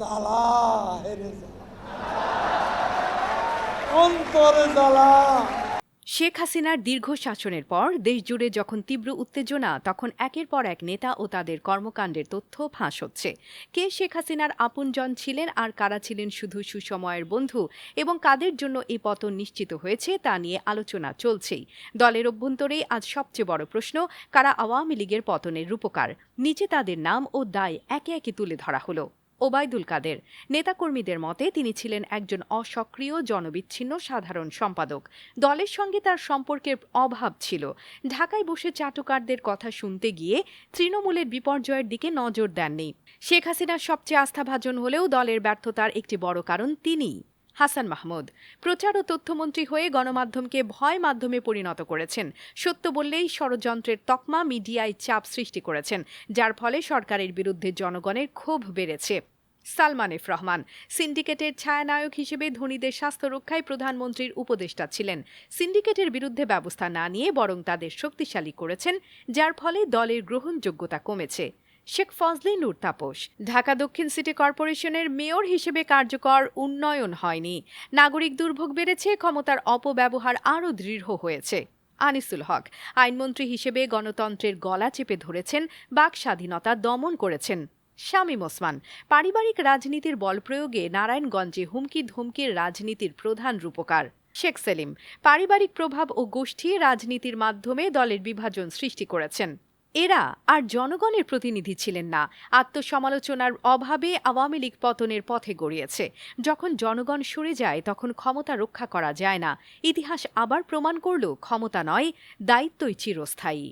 জ্বালা হেরে অন্তরে জ্বালা শেখ হাসিনার দীর্ঘ শাসনের পর দেশজুড়ে যখন তীব্র উত্তেজনা, তখন একের পর এক নেতা ও তাদের কর্মকাণ্ডের তথ্য ফাঁস হচ্ছে। কে শেখ হাসিনার আপনজন ছিলেন আর কারা ছিলেন শুধু সুসময়ের বন্ধু এবং কাদের জন্য এই পতন নিশ্চিত হয়েছে তা নিয়ে আলোচনা চলছেই। দলের অভ্যন্তরেই আজ সবচেয়ে বড় প্রশ্ন, কারা আওয়ামী লীগের পতনের রূপকার? নিচে তাদের নাম ও দায় একে একে তুলে ধরা হলো। ওবায়দুল কাদের। নেতাকর্মীদের মতে তিনি ছিলেন একজন অসক্রিয়, জনবিচ্ছিন্ন, সাধারণ সম্পাদক। দলের সঙ্গে তার সম্পর্কের অভাব ছিল। ঢাকায় বসে চাটুকারদের কথা শুনতে গিয়ে তৃণমূলের বিপর্যয়ের দিকে নজর দেননি। শেখ হাসিনার সবচেয়ে আস্থাভাজন হলেও দলের ব্যর্থতার একটি বড় কারণ তিনিই। হাসান মাহমুদ। প্রচার ও তথ্যমন্ত্রী হয়ে গণমাধ্যমকে ভয় মাধ্যমে পরিণত করেছেন। সত্য বললেই ষড়যন্ত্রের তকমা মিডিয়ায় চাপ সৃষ্টি করেছেন, যার ফলে সরকারের বিরুদ্ধে জনগণের ক্ষোভ বেড়েছে। সালমান এফ রহমান, সিন্ডিকেটের ছায়ানায়ক হিসেবে ধনীদের স্বাস্থ্য রক্ষায় প্রধানমন্ত্রীর উপদেষ্টা ছিলেন। সিন্ডিকেটের বিরুদ্ধে ব্যবস্থা না নিয়ে বরং তাদের শক্তিশালী করেছেন, যার ফলে দলের গ্রহণযোগ্যতা কমেছে। শেখ ফজলে নূর তাপস। ঢাকা দক্ষিণ সিটি কর্পোরেশনের মেয়র হিসেবে কার্যকর উন্নয়ন হয়নি। নাগরিক দুর্ভোগ বেড়েছে, ক্ষমতার অপব্যবহার আরও দৃঢ় হয়েছে। আনিসুল হক, আইনমন্ত্রী হিসেবে গণতন্ত্রের গলা চেপে ধরেছেন, বাক স্বাধীনতা দমন করেছেন শামীম ওসমান। পারিবারিক রাজনীতির বল প্রয়োগে নারায়ণগঞ্জে হুমকি ধুমকির রাজনীতির প্রধান রূপকার শেখ সেলিম। পারিবারিক প্রভাব ও গোষ্ঠী রাজনীতির মাধ্যমে দলের বিভাজন সৃষ্টি করেছেন। এরা আর জনগণের প্রতিনিধি ছিলেন না। আত্মসমালোচনার অভাবে আওয়ামী লীগ পতনের পথে গড়িয়েছে। যখন জনগণ সরে যায়, তখন ক্ষমতা রক্ষা করা যায় না। ইতিহাস আবার প্রমাণ করল, ক্ষমতা নয়, দায়িত্বই চিরস্থায়ী।